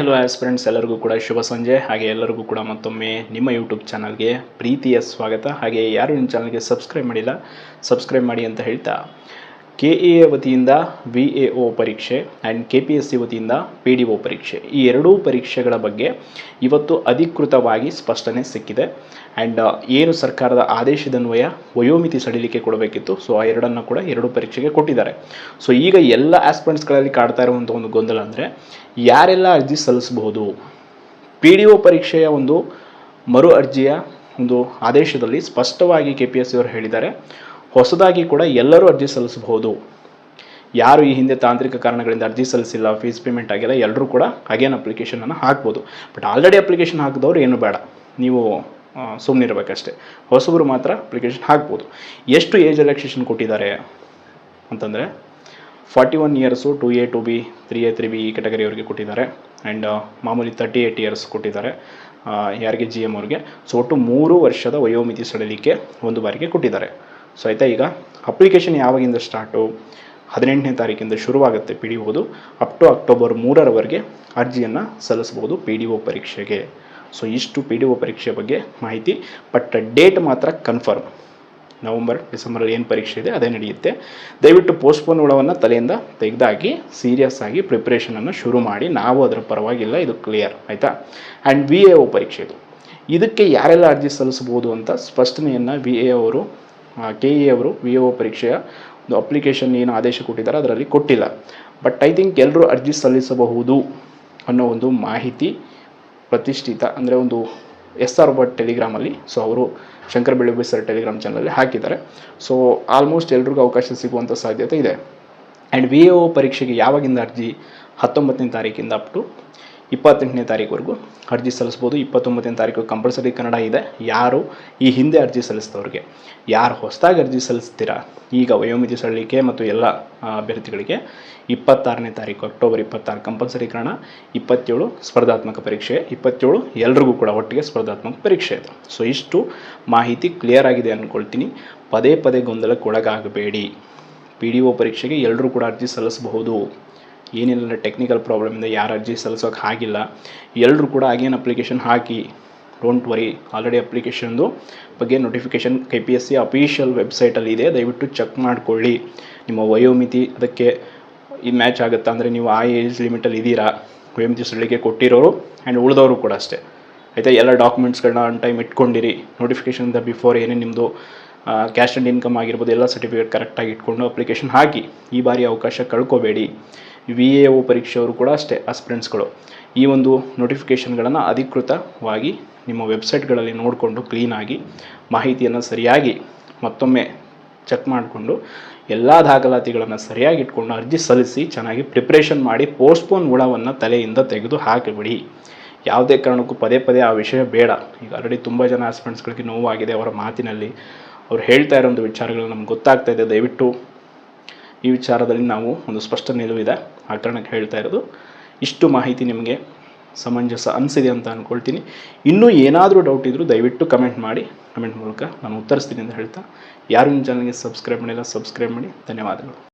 Hello aspirants ಎಲ್ಲರಿಗೂ ಕೂಡ ಶುಭ ಸಂಜೆ. ಹಾಗೆ ಎಲ್ಲರಿಗೂ ಕೂಡ ಮತ್ತೊಮ್ಮೆ ನಿಮ್ಮ ಯೂಟ್ಯೂಬ್ ಚಾನಲ್ಗೆ ಪ್ರೀತಿಯ ಸ್ವಾಗತ. ಹಾಗೆ ಯಾರು ನಿಮ್ಮ ಚಾನಲ್ಗೆ ಸಬ್ಸ್ಕ್ರೈಬ್ ಮಾಡಿಲ್ಲ ಸಬ್ಸ್ಕ್ರೈಬ್ ಮಾಡಿ ಅಂತ ಹೇಳ್ತಾ. ಕೆ ಎ ವತಿಯಿಂದ ವಿ ಎ ಒ ಪರೀಕ್ಷೆ and K P S C ವತಿಯಿಂದ ಪಿ ಡಿ ಒ ಪರೀಕ್ಷೆ. ಈ ಎರಡೂ ಪರೀಕ್ಷೆಗಳ ಬಗ್ಗೆ ಇವತ್ತು ಅಧಿಕೃತವಾಗಿ ಸ್ಪಷ್ಟನೆ ಸಿಕ್ಕಿದೆ. ಆ್ಯಂಡ್ ಏನು ಸರ್ಕಾರದ ಆದೇಶದನ್ವಯ ವಯೋಮಿತಿ ಸಡಿಲಿಕೆ ಕೊಡಬೇಕಿತ್ತು ಸೊ ಆ ಎರಡನ್ನು ಕೂಡ ಎರಡು ಪರೀಕ್ಷೆಗೆ ಕೊಟ್ಟಿದ್ದಾರೆ. ಸೊ ಈಗ ಎಲ್ಲ ಆಸ್ಪೆಂಟ್ಸ್ಗಳಲ್ಲಿ ಕಾಡ್ತಾ ಇರುವಂಥ ಒಂದು ಗೊಂದಲ ಅಂದರೆ, ಯಾರೆಲ್ಲ ಅರ್ಜಿ ಸಲ್ಲಿಸಬಹುದು? ಪಿ ಡಿ ಒ ಪರೀಕ್ಷೆಯ ಒಂದು ಮರು ಅರ್ಜಿಯ ಒಂದು ಆದೇಶದಲ್ಲಿ ಸ್ಪಷ್ಟವಾಗಿ ಕೆ ಪಿ ಎಸ್ ಸಿ ಅವರು ಹೇಳಿದ್ದಾರೆ. ಹೊಸದಾಗಿ ಕೂಡ ಎಲ್ಲರೂ ಅರ್ಜಿ ಸಲ್ಲಿಸಬಹುದು. ಯಾರು ಈ ಹಿಂದೆ ತಾಂತ್ರಿಕ ಕಾರಣಗಳಿಂದ ಅರ್ಜಿ ಸಲ್ಲಿಸಿಲ್ಲ ಫೀಸ್ ಪೇಮೆಂಟ್ ಆಗಿಲ್ಲ, ಎಲ್ಲರೂ ಕೂಡ ಅಗೇನ್ ಅಪ್ಲಿಕೇಶನನ್ನು ಹಾಕ್ಬೋದು. ಬಟ್ ಆಲ್ರೆಡಿ ಅಪ್ಲಿಕೇಶನ್ ಹಾಕಿದವ್ರು ಏನು ಬೇಡ. ನೀವು ಸುಮ್ಮನಿರ್ಬೇಕಷ್ಟೇ ಹೊಸಬರು ಮಾತ್ರ ಅಪ್ಲಿಕೇಶನ್ ಹಾಕ್ಬೋದು. ಎಷ್ಟು ಏಜ್ ರಿಲ್ಯಾಕ್ಸೇಷನ್ ಕೊಟ್ಟಿದ್ದಾರೆ ಅಂತಂದರೆ forty one years two A two B three A three B ಈ ಕ್ಯಾಟಗರಿಯವ್ರಿಗೆ ಕೊಟ್ಟಿದ್ದಾರೆ. ಆ್ಯಂಡ್ ಮಾಮೂಲಿ ತರ್ಟಿ ಏಯ್ಟ್ ಇಯರ್ಸ್ ಕೊಟ್ಟಿದ್ದಾರೆ ಯಾರಿಗೆ? ಜಿ ಎಂ ಅವ್ರಿಗೆ. ಸೊ ಒಟ್ಟು ಮೂರು ವರ್ಷದ ವಯೋಮಿತಿ ಸಡಿಲಿಕೆ ಒಂದು ಬಾರಿಗೆ ಕೊಟ್ಟಿದ್ದಾರೆ. ಸೊ ಆಯಿತಾ ಈಗ? ಅಪ್ಲಿಕೇಶನ್ ಯಾವಾಗಿಂದ ಸ್ಟಾರ್ಟು ಹದಿನೆಂಟನೇ ತಾರೀಕಿಂದ ಶುರುವಾಗುತ್ತೆ ಪಿ ಡಿ ಓದು ಅಪ್ ಟು ಅಕ್ಟೋಬರ್ ಮೂರರವರೆಗೆ ಅರ್ಜಿಯನ್ನು ಸಲ್ಲಿಸ್ಬೋದು ಪಿ ಡಿ ಒ ಪರೀಕ್ಷೆಗೆ. ಸೊ ಇಷ್ಟು ಪಿ ಡಿ ಒ ಪರೀಕ್ಷೆ ಬಗ್ಗೆ ಮಾಹಿತಿ ಬಟ್ ಡೇಟ್ ಮಾತ್ರ ಕನ್ಫರ್ಮ್ ನವಂಬರ್, ಡಿಸೆಂಬರಲ್ಲಿ ಏನು ಪರೀಕ್ಷೆ ಇದೆ, ಅದೇ ನಡೆಯುತ್ತೆ. ದಯವಿಟ್ಟು ಪೋಸ್ಟ್ಪೋನ್ ಉಳವನ್ನು ತಲೆಯಿಂದ ತೆಗೆದಾಕಿ ಸೀರಿಯಸ್ ಆಗಿ ಪ್ರಿಪ್ರೇಷನನ್ನು ಶುರು ಮಾಡಿ. ನಾವು ಅದರ ಪರವಾಗಿಲ್ಲ, ಇದು ಕ್ಲಿಯರ್ ಆಯಿತಾ? ಆ್ಯಂಡ್ ವಿ ಎ ಒ ಪರೀಕ್ಷೆ ಇದು. ಇದಕ್ಕೆ ಯಾರೆಲ್ಲ ಅರ್ಜಿ ಸಲ್ಲಿಸ್ಬೋದು ಅಂತ ಸ್ಪಷ್ಟನೆಯನ್ನು ವಿ ಎ ಅವರು ಕೆ ಇ ಅವರು ವಿ ಒ ಪರೀಕ್ಷೆಯ ಒಂದು ಅಪ್ಲಿಕೇಶನ್ ಏನು ಆದೇಶ ಕೊಟ್ಟಿದ್ದಾರೆ, ಅದರಲ್ಲಿ ಕೊಟ್ಟಿಲ್ಲ. ಬಟ್ ಐ ಥಿಂಕ್ ಎಲ್ಲರೂ ಅರ್ಜಿ ಸಲ್ಲಿಸಬಹುದು ಅನ್ನೋ ಒಂದು ಮಾಹಿತಿ ಪ್ರತಿಷ್ಠಿತ, ಅಂದರೆ ಒಂದು ಎಸ್ ಆರ್ ಭಟ್ ಟೆಲಿಗ್ರಾಮಲ್ಲಿ ಸೊ ಅವರು ಶಂಕರ್ ಬೆಳಗ್ಗೆ ಸರ್ ಟೆಲಿಗ್ರಾಮ್ ಚಾನಲಲ್ಲಿ ಹಾಕಿದ್ದಾರೆ. ಸೊ ಆಲ್ಮೋಸ್ಟ್ ಎಲ್ರಿಗೂ ಅವಕಾಶ ಸಿಗುವಂಥ ಸಾಧ್ಯತೆ ಇದೆ. ಆ್ಯಂಡ್ ವಿ ಎ ಪರೀಕ್ಷೆಗೆ ಯಾವಾಗಿಂದ ಅರ್ಜಿ? ಹತ್ತೊಂಬತ್ತನೇ ತಾರೀಕಿಂದ ಅಪ್ ಟು ಇಪ್ಪತ್ತೆಂಟನೇ ತಾರೀಕುವರೆಗೂ ಅರ್ಜಿ ಸಲ್ಲಿಸ್ಬೋದು. ಇಪ್ಪತ್ತೊಂಬತ್ತನೇ ತಾರೀಕು ಕಂಪಲ್ಸರಿ ಕನ್ನಡ ಇದೆ. ಯಾರು ಈ ಹಿಂದೆ ಅರ್ಜಿ ಸಲ್ಲಿಸಿದವ್ರಿಗೆ, ಯಾರು ಹೊಸದಾಗಿ ಅರ್ಜಿ ಸಲ್ಲಿಸ್ತೀರಾ? ಈಗ ವಯೋಮಿತಿ ಸಡಿಲಿಕೆ ಮತ್ತು ಎಲ್ಲ ಅಭ್ಯರ್ಥಿಗಳಿಗೆ ಇಪ್ಪತ್ತಾರನೇ ತಾರೀಕು, ಅಕ್ಟೋಬರ್ ಇಪ್ಪತ್ತಾರು ಕಂಪಲ್ಸರಿ ಕನ್ನಡ. ಇಪ್ಪತ್ತೇಳು, ಸ್ಪರ್ಧಾತ್ಮಕ ಪರೀಕ್ಷೆ. ಇಪ್ಪತ್ತೇಳು, ಎಲ್ರಿಗೂ ಕೂಡ ಒಟ್ಟಿಗೆ ಸ್ಪರ್ಧಾತ್ಮಕ ಪರೀಕ್ಷೆ ಇದೆ. ಸೊ ಇಷ್ಟು ಮಾಹಿತಿ ಕ್ಲಿಯರ್ ಆಗಿದೆ ಅಂದ್ಕೊಳ್ತೀನಿ ಪದೇ ಪದೇ ಗೊಂದಲಕ್ಕೆ ಒಳಗಾಗಬೇಡಿ. ಪಿ ಡಿ ಒ ಪರೀಕ್ಷೆಗೆ ಎಲ್ಲರೂ ಕೂಡ ಅರ್ಜಿ ಸಲ್ಲಿಸಬಹುದು. ಏನಿಲ್ಲ ಟೆಕ್ನಿಕಲ್ ಪ್ರಾಬ್ಲಮಿಂದ ಯಾರು ಅರ್ಜಿ ಸಲ್ಲಿಸೋಕೆ ಆಗಿಲ್ಲ. ಎಲ್ಲರೂ ಕೂಡ ಆಗೇನು ಅಪ್ಲಿಕೇಶನ್ ಹಾಕಿ ಡೋಂಟ್ ವರಿ ಆಲ್ರೆಡಿ ಅಪ್ಲಿಕೇಶನ್ದು ಬಗ್ಗೆ notification K P S C official ವೆಬ್ಸೈಟಲ್ಲಿ ಇದೆ. ದಯವಿಟ್ಟು ಚೆಕ್ ಮಾಡಿಕೊಳ್ಳಿ. ನಿಮ್ಮ ವಯೋಮಿತಿ ಅದಕ್ಕೆ ಈ ಮ್ಯಾಚ್ ಆಗುತ್ತಾ ಅಂದರೆ ನೀವು ಆ ಏಜ್ ಲಿಮಿಟಲ್ಲಿ ಇದ್ದೀರಾ. ವಯೋಮಿತಿ ಸಡಿಲಿಕೆ ಕೊಟ್ಟಿರೋರು ಆ್ಯಂಡ್ ಉಳಿದವರು ಕೂಡ ಅಷ್ಟೇ. ಆಯಿತಾ? ಎಲ್ಲ ಡಾಕ್ಯುಮೆಂಟ್ಸ್ಗಳನ್ನ ಆನ್ ಟೈಮ್ ಇಟ್ಕೊಂಡಿರಿ. ನೋಟಿಫಿಕೇಷನ್ದ ಬಿಫೋರ್ ಏನೇ ನಿಮ್ಮದು ಕ್ಯಾಶ್ ಆ್ಯಂಡ್ ಇನ್ಕಮ್ ಆಗಿರ್ಬೋದು, ಎಲ್ಲ ಸರ್ಟಿಫಿಕೇಟ್ ಕರೆಕ್ಟಾಗಿ ಇಟ್ಕೊಂಡು ಅಪ್ಲಿಕೇಶನ್ ಹಾಕಿ. ಈ ಬಾರಿ ಅವಕಾಶ ಕಳ್ಕೊಬೇಡಿ. ವಿ ಎ ಒ ಪರೀಕ್ಷೆಯವರು ಕೂಡ ಅಷ್ಟೇ ಆಸ್ಪಿರೆಂಟ್ಸ್ಗಳು ಈ ಒಂದು ನೋಟಿಫಿಕೇಷನ್ಗಳನ್ನು ಅಧಿಕೃತವಾಗಿ ನಿಮ್ಮ ವೆಬ್ಸೈಟ್ಗಳಲ್ಲಿ ನೋಡಿಕೊಂಡು ಕ್ಲೀನಾಗಿ ಮಾಹಿತಿಯನ್ನು ಸರಿಯಾಗಿ ಮತ್ತೊಮ್ಮೆ ಚೆಕ್ ಮಾಡಿಕೊಂಡು ಎಲ್ಲ ದಾಖಲಾತಿಗಳನ್ನು ಸರಿಯಾಗಿ ಇಟ್ಕೊಂಡು ಅರ್ಜಿ ಸಲ್ಲಿಸಿ ಚೆನ್ನಾಗಿ ಪ್ರಿಪ್ರೇಷನ್ ಮಾಡಿ ಪೋಸ್ಟ್ಪೋನ್ ಹುಳವನ್ನು ತಲೆಯಿಂದ ತೆಗೆದು ಹಾಕಿಬಿಡಿ. ಯಾವುದೇ ಕಾರಣಕ್ಕೂ ಪದೇ ಪದೇ ಆ ವಿಷಯ ಬೇಡ. ಈಗ ಆಲ್ರೆಡಿ ತುಂಬ ಜನ ಆಸ್ಪಿರೆಂಟ್ಸ್ಗಳಿಗೆ ನೋವಾಗಿದೆ ಅವರ ಮಾತಿನಲ್ಲಿ. ಅವ್ರು ಹೇಳ್ತಾ ಇರೋಂಥ ವಿಚಾರಗಳು ನಮ್ಗೆ ಗೊತ್ತಾಗ್ತಾ ಇದೆ. ದಯವಿಟ್ಟು ಈ ವಿಚಾರದಲ್ಲಿ ನಾವು ಒಂದು ಸ್ಪಷ್ಟ ನಿಲುವಿದೆ ಆ ಕಾರಣಕ್ಕೆ ಹೇಳ್ತಾ ಇರೋದು, ಇಷ್ಟು ಮಾಹಿತಿ ನಿಮಗೆ ಸಮಂಜಸ ಅನಿಸಿದೆ ಅಂತ ಅಂದ್ಕೊಳ್ತೀನಿ ಇನ್ನೂ ಏನಾದರೂ ಡೌಟ್ ಇದ್ದರೂ ದಯವಿಟ್ಟು ಕಮೆಂಟ್ ಮಾಡಿ. ಕಮೆಂಟ್ ಮೂಲಕ ನಾನು ಉತ್ತರಿಸ್ತೀನಿ ಅಂತ ಹೇಳ್ತಾ, ಯಾರು ನಿಮ್ಮ ಚಾನಲ್ಗೆ ಸಬ್ಸ್ಕ್ರೈಬ್ ಮಾಡಿಲ್ಲ ಸಬ್ಸ್ಕ್ರೈಬ್ ಮಾಡಿ. ಧನ್ಯವಾದಗಳು.